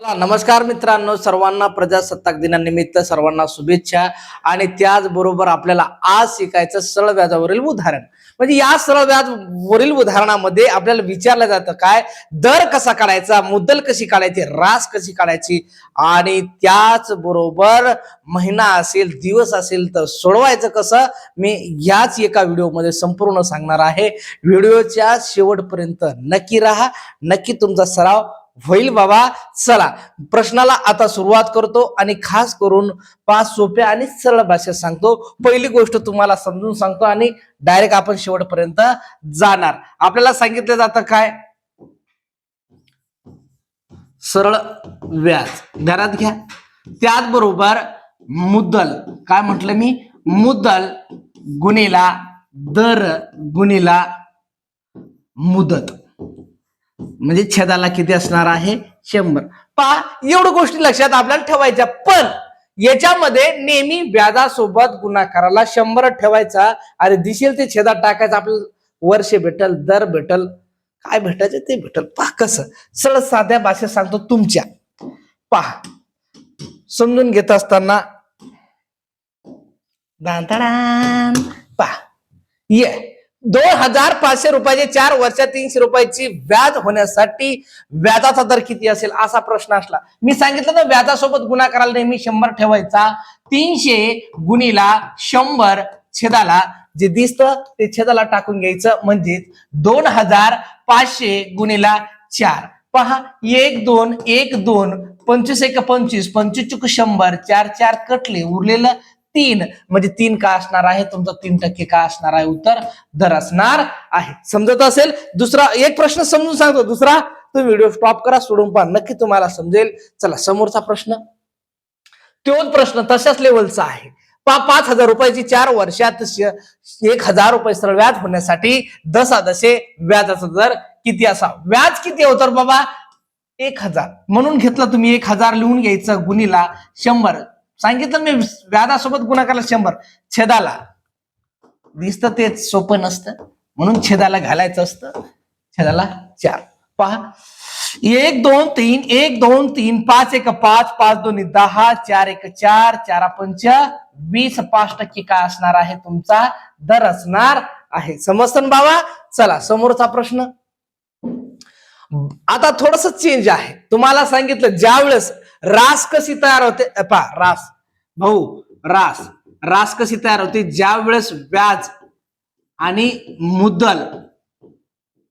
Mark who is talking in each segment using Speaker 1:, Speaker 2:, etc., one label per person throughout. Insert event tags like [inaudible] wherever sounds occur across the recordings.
Speaker 1: नमस्कार मित्रांनो सर्वांना प्रजासत्ताक दिनानिमित्त सर्वांना शुभेच्छा. आणि त्याचबरोबर आपल्याला आज शिकायचं सरळ व्याजावरील उदाहरण. म्हणजे या सरळ व्याज वरील उदाहरणामध्ये आपल्याला विचारलं जातं काय? दर कसा काढायचा? मुद्दल कशी काढायची? रास कशी काढायची? आणि त्याचबरोबर महिना असेल दिवस असेल तर सोडवायचं कसं? मी याच एका व्हिडिओमध्ये संपूर्ण सांगणार आहे. व्हिडिओच्या शेवटपर्यंत नक्की राहा. नक्की तुमचा सराव होईल बाबा चला. प्रश्नाला आता सुरुवात करतो आणि खास करून पाच सोप्या आणि सरळ भाषेत सांगतो. पहिली गोष्ट तुम्हाला समजून सांगतो आणि डायरेक्ट आपण शेवटपर्यंत जाणार. आपल्याला सांगितलं जातं काय? सरळ व्याज. घरात घ्या. त्याचबरोबर मुद्दल. काय म्हटलं मी? मुद्दल गुणिला दर गुणिला मुदत. म्हणजे छेदाला किती असणार आहे? शंभर. पहा एवढ्या गोष्टी लक्षात आपल्याला ठेवायच्या. पण याच्यामध्ये नेहमी व्याजासोबत गुणाकाराला शंभर ठेवायचा आणि दिसेल ते छेदात टाकायचं आपल्याला वर्ष भेटल दर भेटल. काय भेटायचं ते भेटल. पहा कसं. सरळ साध्या भाषेत सांगतो तुमच्या. पहा. समजून घेत असताना दांतडान पहा. ये. दोन हजार पाचशे रुपयाचे चार वर्षात तीनशे रुपयाची व्याज होण्यासाठी व्याजाचा दर किती असेल असा प्रश्न असला. मी सांगितलं ना व्याजासोबत गुणाकाराला नेहमी शंभर ठेवायचा. तीनशे गुणीला शंभर छेदाला जे दिसतं ते छेदाला टाकून घ्यायचं. म्हणजेच दोन हजार पाचशे गुणीला चार. पहा एक दोन एक दोन पंचवीस एक पंचवीस पंचवीस चुक शंभर चार चार कटले उरलेलं तीन. म्हणजे तीन का असणार आहे? तुमचं तीन टक्के का असणार आहे? उत्तर दर असणार आहे. समजत असेल? दुसरा एक प्रश्न समजून सांगतो. दुसरा तुम्ही व्हिडिओ स्टॉप करा सोडून पहा. नक्की तुम्हाला समजेल. चला समोरचा प्रश्न. तोच प्रश्न तशाच लेवलचा आहे. पा पाच हजार रुपयाची चार वर्षात एक हजार रुपये सरळ व्याज होण्यासाठी दसा दशे व्याजाचा दर किती असा व्याज किती होतं बाबा? एक हजार. म्हणून घेतलं तुम्ही एक हजार लिहून घ्यायचं गुणीला शंभर. सांगितलं मी व्याधासोबत गुणाकारला शंभर. छेदाला. दिसतं ते सोपं नसतं. म्हणून छेदाला घालायचं असतं. छेदाला चार. पहा. एक दोन तीन एक दोन तीन पाच एक पाच पाच दोन दहा चार एक चार चार पंच वीस पाच टक्के काय असणार आहे तुमचा? दर असणार आहे. समजतं ना बाबा चला समोरचा प्रश्न. आता थोडस चेंज आहे. तुम्हाला सांगितलं ज्यावेळेस रास कशी तयार होते? पा रास. भाऊ रास. रास कशी तयार होते? ज्या वेळेस व्याज आणि मुद्दल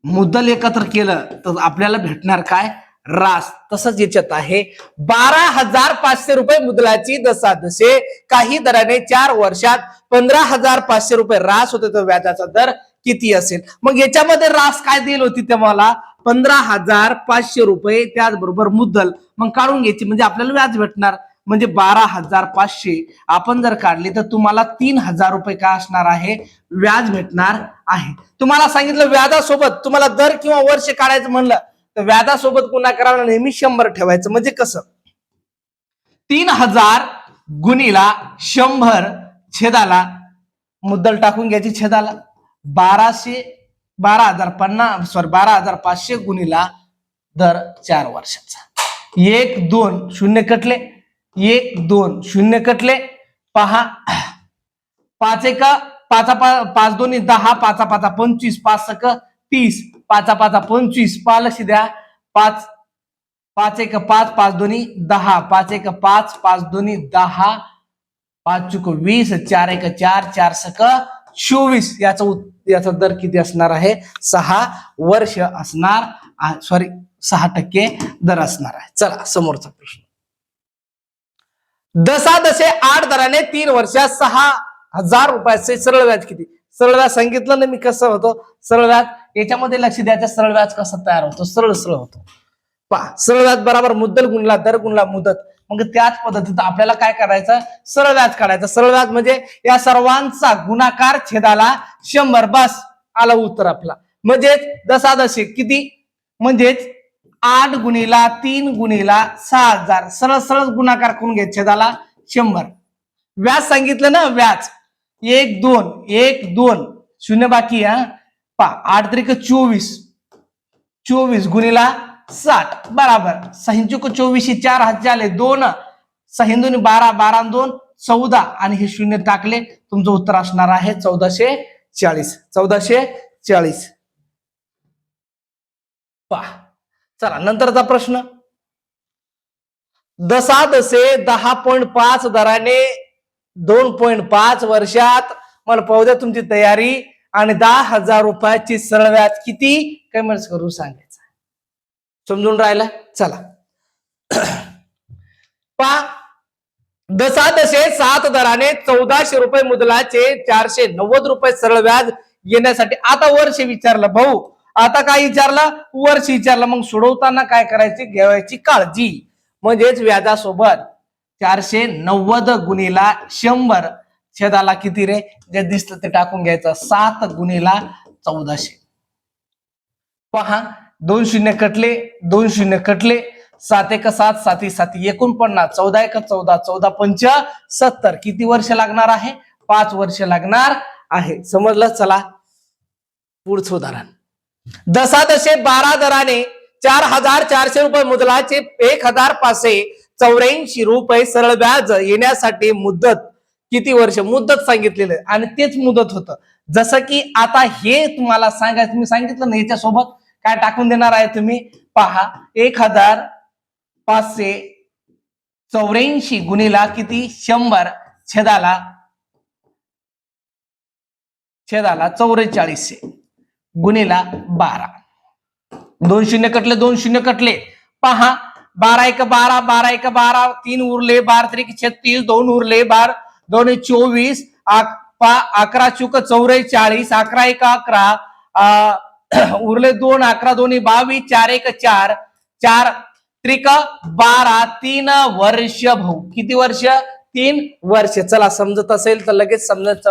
Speaker 1: मुद्दल एकत्र केलं तर आपल्याला भेटणार काय? रास. तसंच याच्यात आहे बारा हजार पाचशे रुपये मुदलाची दसादशे काही दराने चार वर्षात पंधरा हजार पाचशे रुपये रास होते तो व्याजाचा दर किती असेल? मग याच्यामध्ये रास काय दिली होती तुम्हाला पंधरा हजार पाचशे रुपये त्याचबरोबर मुद्दल. मग काढून घ्यायची म्हणजे आपल्याला व्याज भेटणार. म्हणजे बारा हजार पाचशे. आपण जर काढले तर तुम्हाला तीन हजार रुपये काय असणार आहे? व्याज भेटणार आहे. तुम्हाला सांगितलं व्याजासोबत तुम्हाला दर किंवा वर्ष काढायचं म्हणलं तर व्याजासोबत गुणाकाराला नेहमी शंभर ठेवायचं. म्हणजे कसं? तीन हजार गुणीला शंभर छेदाला मुद्दल टाकून घ्यायची छेदाला. बाराशे बारा हजार पन्नास सॉरी बारा हजार पाचशे गुणीला दर चार वर्षाचा. एक दोन शून्य कटले. एक दोन शून्य कटले. पहा. पाच एक पाचा पा पाच दोन्ही दहा पाचा पाचा पंचवीस पाच सक तीस पाचा पाचा पंचवीस पालशी द्या. पाच पाच एक पाच पाच दोन्ही दहा पाच एक पाच पाच दोन्ही दहा पाच चुक वीस चार एक चार चार सक चोवीस याचा याचा दर किती असणार आहे? सहा वर्ष असणार सॉरी सहा टक्के दर असणार आहे. चला समोरचा प्रश्न. दसा दसे आठ दराने तीन वर्षात सहा हजार रुपयाचे सरळ व्याज किती? सरळ व्याज सांगितलं ना मी कसं होतो? सरळ व्याज याच्यामध्ये लक्ष द्यायचं सरळ व्याज कसा तयार होतो? सरळ सरळ होतो. पहा सरळ व्याज बरोबर मुद्दल गुणला दर गुणला मुदत. मग त्याच पद्धतीत आपल्याला काय करायचं? सरळ व्याज काढायचं. सरळ व्याज म्हणजे या सर्वांचा गुणाकार छेदाला शंभर. बस. आला उत्तर आपला. म्हणजेच दसा दशे किती? म्हणजेच आठ गुणीला तीन गुणीला सहा हजार. सरळ सरळ गुणाकार करून घ्या छेदाला शंभर. व्याज सांगितलं ना? व्याज. एक दोन. एक दोन. शून्य बाकी हा? पा आठ तरी चोवीस. चोवीस गुणीला साठ बराबर. सहिंचुक चोवीसशे चार हजार दोन सहिंदून बारा बारा दोन चौदा. आणि हे शून्य टाकले तुमचं उत्तर असणार आहे चौदाशे चाळीस. चौदाशे चाळीस. पहा. चला नंतरचा प्रश्न. दसा दसे दहा पॉईंट पाच दराने दोन पॉईंट पाच वर्षात मला पाहू द्या तुमची तयारी. आणि दहा हजार रुपयाची सरळ व्याज किती? कमेंट्स करू सांगायचं समजून राहिला? चला. पा दसा दशे सात दराने चौदाशे रुपये मुदलाचे चारशे नव्वद रुपये सरळ व्याज येण्यासाठी आता वर्ष विचारलं. भाऊ आता काय विचारलं? वर्ष विचारलं. मग सोडवताना काय करायची? घ्यावायची काळजी. म्हणजेच व्याजासोबत चारशे नव्वद गुणीला शंभर छेदाला किती रे? जे दिसलं ते टाकून घ्यायचं. सात गुणीला चौदाशे. पहा दोन शून्य कटले दोन शून्य कटले. सात एक सात साती साती एकोणपन्नास. चौदा एक चौदा चौदा पंच सत्तर. किती वर्ष लागणार आहे? पाच वर्ष लागणार आहे. समजलं? चला. पुढचं उदाहरण. दशादशे बारा दराने चार हजार चारशे रुपये मुदलाचे एक हजार पाचशे चौऱ्याऐंशी रुपये सरळ व्याज येण्यासाठी मुदत. किती वर्ष? मुदत सांगितलेलं आणि तेच मुदत होतं. जसं की आता हे तुम्हाला सांगायचं तुम्ही सांगितलं ना याच्यासोबत? काय टाकून देणार आहे तुम्ही? पहा एक हजार पाचशे चौऱ्याऐंशी गुणीला किती? शंभर. छेदाला छेदाला चौवेचाळीसशे गुणीला बारा. दोन शून्य कटले दोन शून्य कटले. पहा बारा एक बारा बारा एक बारा तीन उरले बारा त्रिक छत्तीस दोन उरले बार दोन चोवीस अकरा चुक चौवेचाळीस अकरा एक अकरा [clears throat] उरले दोन अकरा दोन्ही बावीस चार एक चार. चार त्रिक बारा तीन वर्ष भाऊ. किती वर्ष? तीन वर्ष. चला समजत असेल तर लगेच समजत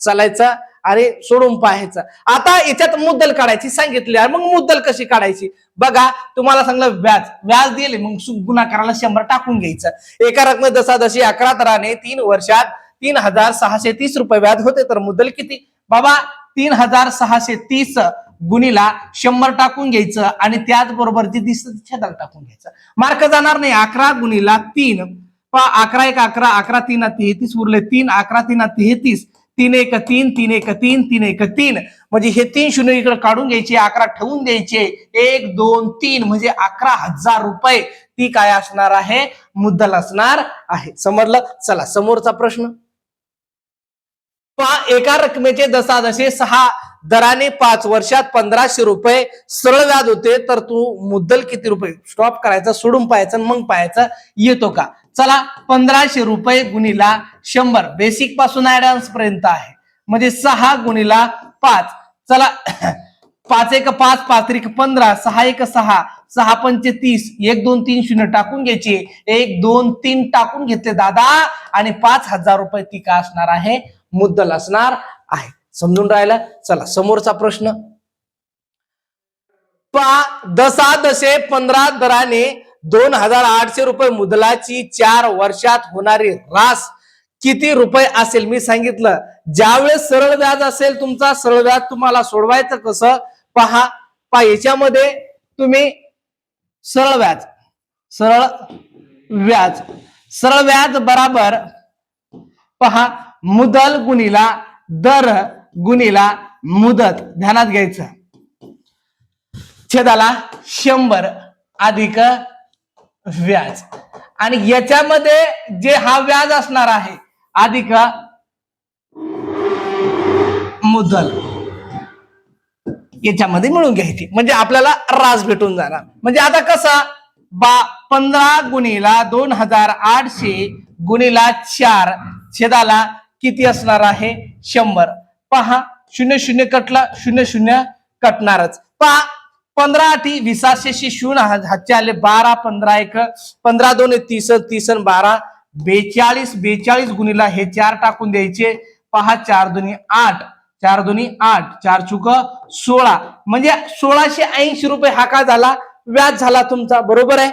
Speaker 1: चालायचं आणि सोडून पाहायचं. आता याच्यात मुद्दल काढायची सांगितली. मग मुद्दल कशी काढायची? बघा तुम्हाला सांगलं व्याज. व्याज दिले मग सु- गुणाकाराला शंभर टाकून घ्यायचं. एका रकमे दसा दशी अकरा दराने तीन वर्षात तीन हजार सहाशे तीस रुपये व्याज होते. तर मुद्दल किती? बाबा तीन हजार सहाशे तीस. गुणीला शंभर टाकून घ्यायचं आणि त्याचबरोबर जे दिसतं छेदाला टाकून घ्यायचं. मार्क जाणार नाही. अकरा गुणीला तीन. पहा अकरा एक अकरा अकरा तीन तेहतीस उरले तीन अकरा तीन तेहतीस तीन एक तीन तीन एक तीन तीन एक तीन. म्हणजे हे तीन शून्य इकडे काढून घ्यायचे अकरा ठेवून द्यायचे एक दोन तीन म्हणजे अकरा हजार रुपये. ती काय असणार आहे? मुद्दल असणार आहे. समजलं? चला समोरचा प्रश्न. पा एका रकमेचे दशादशे सहा दराने पाच वर्षात पंधराशे रुपये सरळ व्याज होते. तर तू मुद्दल किती रुपये? स्टॉप करायचा सोडून पाहायचं मग पाहायचं. येतो का? चला पंधराशे रुपये गुणीला शंभर. बेसिकपासून ऍडव्हान्स पर्यंत आहे. म्हणजे सहा गुणीला पाच. चला [coughs] पाच एक पाच पाच एक पंधरा सहा एक सहा सहा पंचे तीस. एक दोन तीन शून्य टाकून घ्यायचे. एक दोन तीन टाकून घेतले दादा. आणि पाच हजार रुपये ती का असणार आहे. मुद्दल असणार आहे. समजून राहिला? चला समोरचा प्रश्न. पा दसा दशे पंधरा दराने दोन हजार आठशे रुपये मुदलाची चार वर्षात होणारी रास किती रुपये असेल? मी सांगितलं. ज्यावेळेस सरळ व्याज असेल तुमचा सरळ व्याज तुम्हाला सोडवायचं कसं? पहा पहा याच्यामध्ये तुम्ही सरळ व्याज सरळ व्याज सरळ व्याज बराबर पहा मुदल गुणीला दर गुणीला मुदत. ध्यानात घ्यायचं. छेदाला शंभर अधिक व्याज. आणि याच्यामध्ये जे हा व्याज असणार आहे अधिक मुदल. याच्यामध्ये मिळून घ्यायची. म्हणजे आपल्याला रास भेटून जाणार. म्हणजे आता कसा? बा पंधरा गुणीला दोन हजार आठशे गुणीला चार. छेदाला किती असणार आहे? शंभर. पहा शून्य शून्य कटला शून्य शून्य कटणारच. पहा पंधरा आठी विसाशे शून्य हातचे आले बारा पंधरा एक पंधरा दोन तीस तीस बारा. बेचाळीस बेचाळीस गुणीला हे चार टाकून द्यायचे. पहा चार दोन्ही आठ चार दोन्ही आठ चार चुक सोळा. म्हणजे सोळाशे ऐंशी रुपये हा का झाला? व्याज झाला तुमचा बरोबर आहे.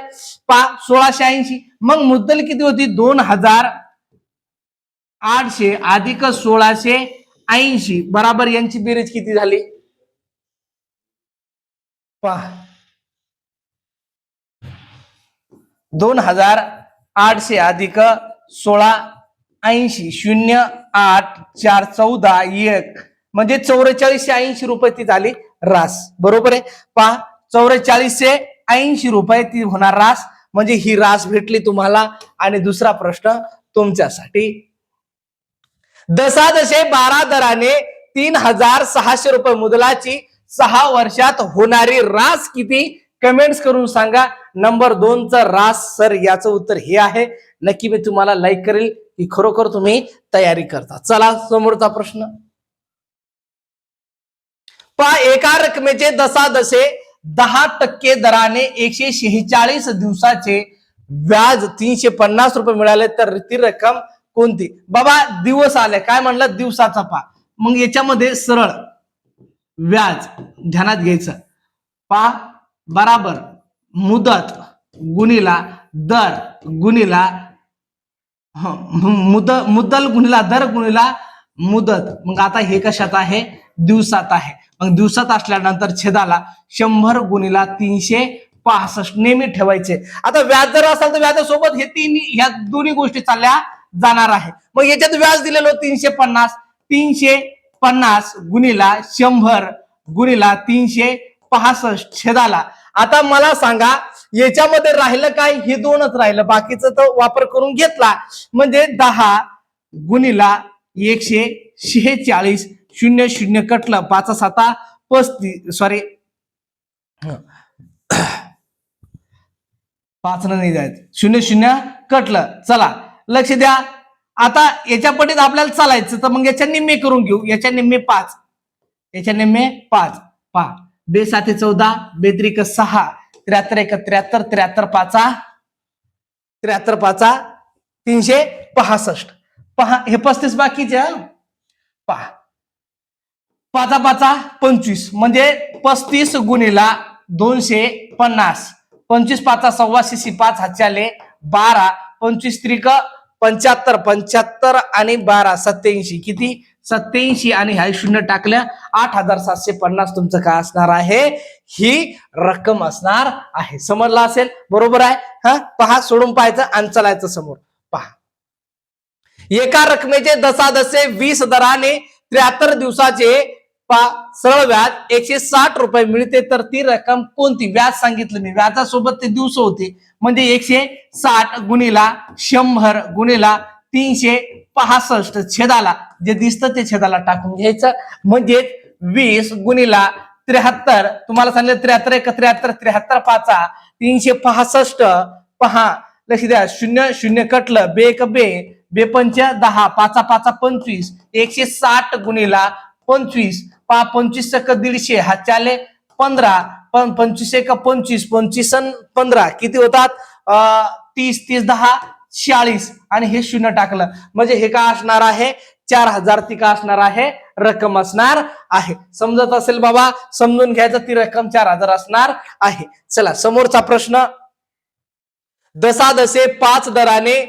Speaker 1: पहा सोळाशे ऐंशी. मग मुद्दल किती होती? दोन हजार आठशे अधिक सोळाशे ऐंशी. बराबर यांची बेरीज किती झाली? पहा. दोन हजार आठशे अधिक सोळा ऐंशी शून्य आठ चार चौदा एक. म्हणजे चौवेचाळीसशे ऐंशी रुपये ती झाली रास. बरोबर आहे? पहा. चौवेचाळीसशे ऐंशी रुपये ती होणार रास. म्हणजे ही रास भेटली तुम्हाला. आणि दुसरा प्रश्न तुमच्यासाठी. दशादशे बारा दराने तीन हजार सहाशे रुपये मुदलाची सहा वर्षात होणारी रास किती? कमेंट्स करून सांगा. नंबर दोनचं रास सर याचं उत्तर हे आहे. नक्की मी तुम्हाला लाईक करेल. की खरोखर तुम्ही तयारी करता. चला समोरचा प्रश्न. पहा एका रकमेचे दसादशे दहा टक्के दराने एकशे शेहेचाळीस दिवसाचे व्याज तीनशे पन्नास रुपये मिळाले. तर ती रक्कम कोणती? बाबा दिवस आले. काय म्हणलं? दिवसाचा पा. मग याच्यामध्ये सरळ. व्याज. ध्यानात घ्यायचं. पा बराबर. मुदत. गुणिला दर गुणिला मुद मुद्दल गुणिला दर गुणिला मुदत. मग आता हे कशात आहे? दिवसात आहे. मग दिवसात असल्यानंतर छेदाला शंभर गुणिला तीनशे पासष्ट. नेहमी ठेवायचे. आता व्याज जर असेल तर व्याजासोबत हे तीन ह्या दोन्ही गोष्टी चालल्या. जाणार आहे. मग याच्यात व्याज दिलेलं तीनशे पन्नास. तीनशे पन्नास गुणिला शंभर गुणिला तीनशे पासष्ट छेदाला. आता मला सांगा याच्यामध्ये राहिलं काय? हे दोनच राहिलं. बाकीचं तर वापर करून घेतला. म्हणजे दहा गुणिला एकशे शेहेचाळीस शून्य शून्य कटलं. पाच साता पस्तीस सॉरी पाच नाही जायचं. शून्य शून्य कटलं. चला. लक्ष द्या. आता याच्या पटीत आपल्याला चालायचं तर मग याच्या निम्मे करून घेऊ. याच्या निम्मे पाच. याच्या निम्मे पाच. पहा. बे साते चौदा बेत्रिक सहा. त्र्याहत्तर एक त्र्याहत्तर त्र्याहत्तर पाचा. त्र्याहत्तर पाचा. तीनशे पासष्ट. पहा हे पस्तीस बाकीचे पहा. पाचा पाचा पंचवीस. म्हणजे पस्तीस गुणीला दोनशे पन्नास. पंचवीस पाचा सव्वाशे पाच हातच्याले बारा. पंचवीस त्रिक पंच्याहत्तर पंच्याहत्तर आणि बारा सत्याऐंशी किती? सत्याऐंशी आणि ह्या शून्य टाकल्या आठ हजार सातशे पन्नास तुमचं काय असणार आहे? ही रक्कम असणार आहे. समजला असेल? बरोबर आहे? हा? पहा सोडून पाहायचं आणि चलायचं समोर. पहा. एका रकमेचे दसादसे वीस दराने त्र्याहत्तर दिवसाचे पा सरळ व्याज एकशे साठ रुपये मिळते तर ती रक्कम कोणती? व्याज सांगितलं मी. व्याजासोबत ते दिवस होते. म्हणजे एकशे साठ गुणिला शंभर गुणिला तीनशे पासष्ट छेदाला. जे दिसतं ते छेदाला टाकून घ्यायचं. म्हणजे वीस गुणिला त्र्याहत्तर. तुम्हाला सांगितलं त्र्याहत्तर एक त्र्याहत्तर त्र्याहत्तर पाचा. तीनशे पासष्ट. पहा लक्ष द्या. शून्य शून्य कटलं. बे एक बे. बेपंच दहा. पाचा पाचा पंचवीस. एकशे साठ गुणिला पंचवीस पा पंचवीस एक दीडशे हा चाले पंधरा पण पंचवीस एक पंचवीस पंचवीस अन पंधरा किती होतात? अं, तीस तीस दहा चाळीस. आणि हे शून्य टाकलं. म्हणजे हे का असणार आहे? चार हजार ती का असणार आहे? रक्कम असणार आहे. समजत असेल बाबा? समजून घ्यायचं ती रक्कम चार हजार असणार आहे. चला समोरचा प्रश्न. दसादसे पाच दराने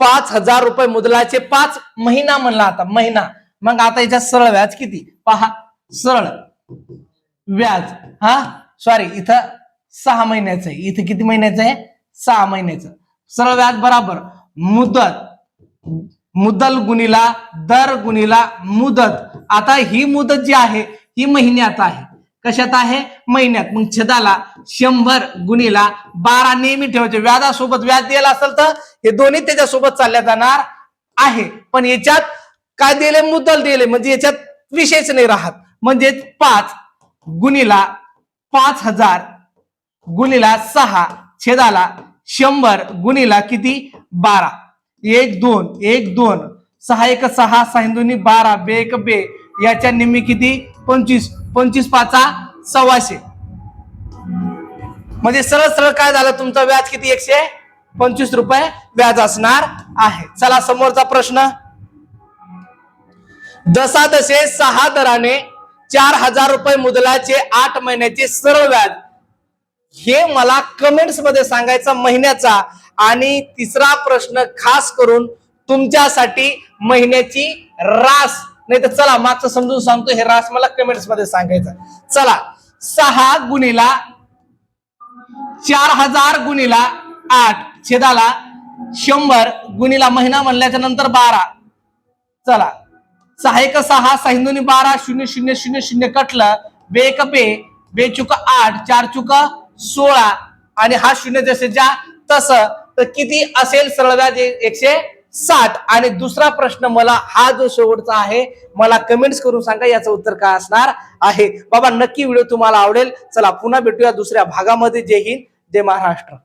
Speaker 1: पाच हजार रुपये मुदलाचे पाच महिना म्हणला आता महिना. मग आता याच्यात सरळ व्याज किती? पहा सरळ. व्याज हा? सॉरी इथं सहा महिन्याचं आहे. इथं किती महिन्याचं आहे? सहा महिन्याचं. सरळ व्याज बराबर. मुदत. मुदल गुणीला दर गुणीला मुदत. आता ही मुदत जी आहे ही महिन्यात आहे. कशात आहे? महिन्यात. मग छेदाला शंभर गुणीला बारा नेहमी ठेवायचे. व्याजासोबत व्याज द्यायला असेल तर हे दोन्ही त्याच्यासोबत चालल्या जाणार आहे. पण याच्यात काय दिले? मुद्दल दिले. म्हणजे याच्यात विषयच नाही राहत. म्हणजे पाच गुणीला पाच हजार गुणीला सहा छेदाला शंभर गुणीला किती? बारा. एक दोन. एक दोन. सहा एक सहा. सहा दोन्ही बारा. बे एक बे. याच्या निम्मी किती? पंचवीस. पंचवीस पाचा सव्वाशे. म्हणजे सरळ सरळ काय झालं? तुमचं व्याज किती? एकशे पंचवीस रुपये व्याज असणार आहे. चला समोरचा प्रश्न. दशादशे सहा दराने चार हजार रुपये मुदलाचे आठ महिन्याचे सरळ व्याज. हे मला कमेंट्समध्ये सांगायचा महिन्याचा आणि तिसरा प्रश्न खास करून तुमच्यासाठी महिन्याची रास. नाही तर चला मागचं समजून सांगतो हे रास मला कमेंट्समध्ये सांगायचं. चला सहा गुणीला चार हजार गुणीला आठ छेदाला शंभर गुणीला महिना म्हणल्याच्या नंतर बारा. चला सहा एक सहा सहा हिंदुनी बारा शून्य शून्य शून्य शून्य कटलं. बे एक बे बे चुक आठ चार चुक सोळा आणि हा शून्य जसे ज्या तस. तर किती असेल सरळ व्याज एकशे साठ. आणि दुसरा प्रश्न मला हा जो शेवटचा आहे मला कमेंट्स करून सांगा याचं उत्तर काय असणार आहे? बाबा नक्की व्हिडिओ तुम्हाला आवडेल. चला पुन्हा भेटूया दुसऱ्या भागामध्ये. जय हिंद जय महाराष्ट्र.